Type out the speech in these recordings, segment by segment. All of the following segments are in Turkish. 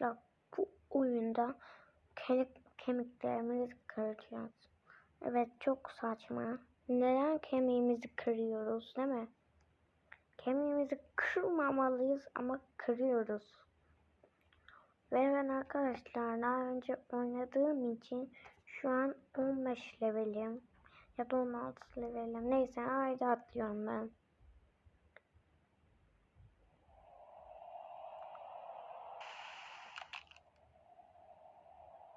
Arkadaşlar bu oyunda kemik, kemiklerimizi kıracağız. Evet çok saçma. Neden kemiğimizi kırıyoruz değil mi? Kemiğimizi kırmamalıyız ama kırıyoruz. Ve ben arkadaşlar daha önce oynadığım için şu an 15 levelim. Ya da 16 levelim. Neyse haydi atlıyorum ben.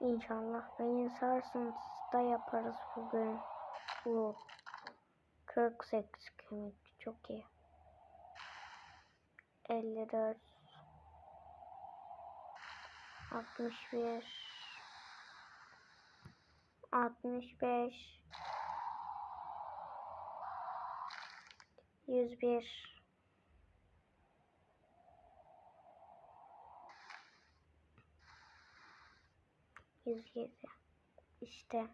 İnşallah. Beyin sarsıntısı da yaparız bugün. Bu 48 kemik çok iyi. 54 61 65 101 107 İşte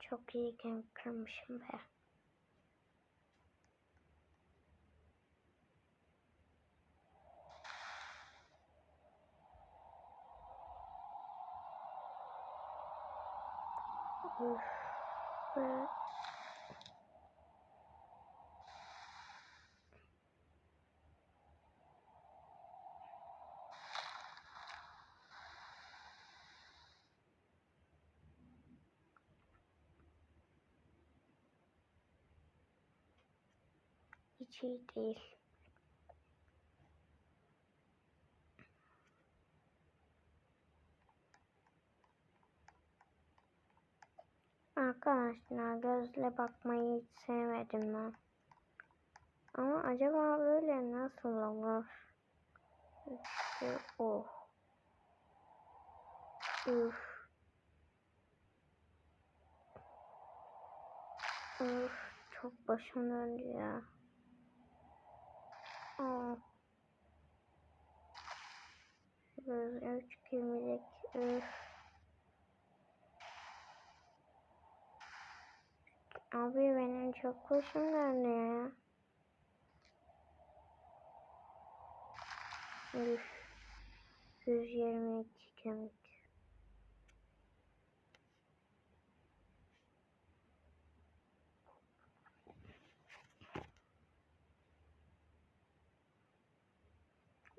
Çok iyi kırmışım be. Üf. İyi değil. Arkadaşlar gözle bakmayı hiç sevmedim ben. Ama acaba böyle nasıl olur? İşte o. Üf. Üf. Çok başım döndü ya. Aa. Üç kemirik. Üf. Abi benim çok başım döndü ya. Üf. 122 kemik.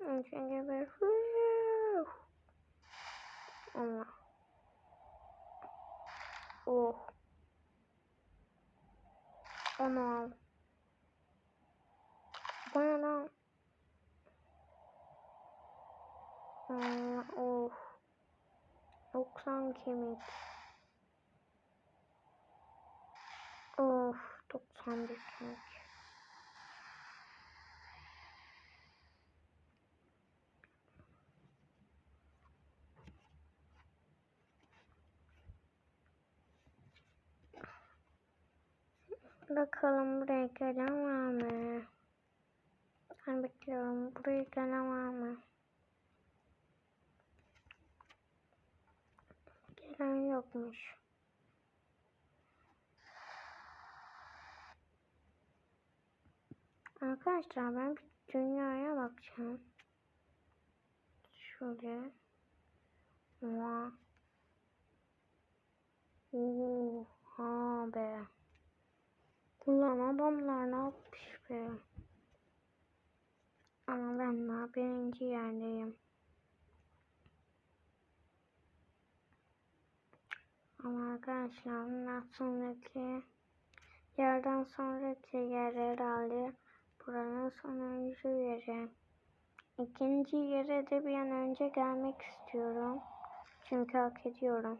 Çünkü bir Allah. Oh. Onu al. Bana lan. Allah. Oh. 90 kemik. Of. 91 kemik. Bakalım buraya gelen var mı? Ben bekliyorum. Buraya gelen var mı? Gelen yokmuş. Arkadaşlar ben bir dünyaya bakacağım. Şöyle. Oha. Oha be. Ulan adamlar ne yapmış be. Ama ben daha birinci yerdeyim. Ama arkadaşlar sonraki yerden sonraki yer herhalde buranın sonuncu yeri. İkinci yere de bir an önce gelmek istiyorum. Çünkü hak ediyorum.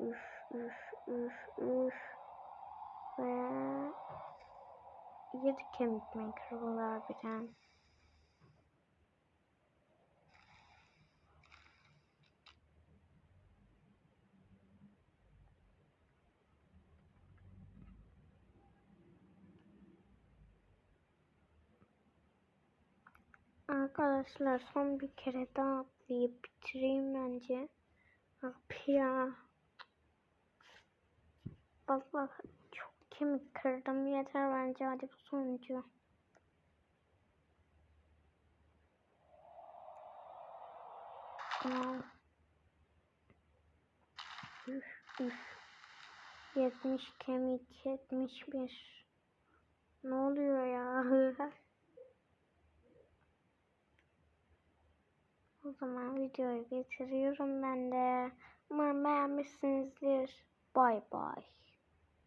Üf üf üf üf. Ve yedi kemik mi kırılır birden. Arkadaşlar son bir kere daha atlayıp bitireyim bence. Bak ya. Allah çok kemik kırdım. Yeter bence. Hadi bu sonuncu. Aa. Üf üf. 70 kemik 71. Ne oluyor ya? o zaman videoyu bitiriyorum ben de. Umarım beğenmişsinizdir. Bay bay.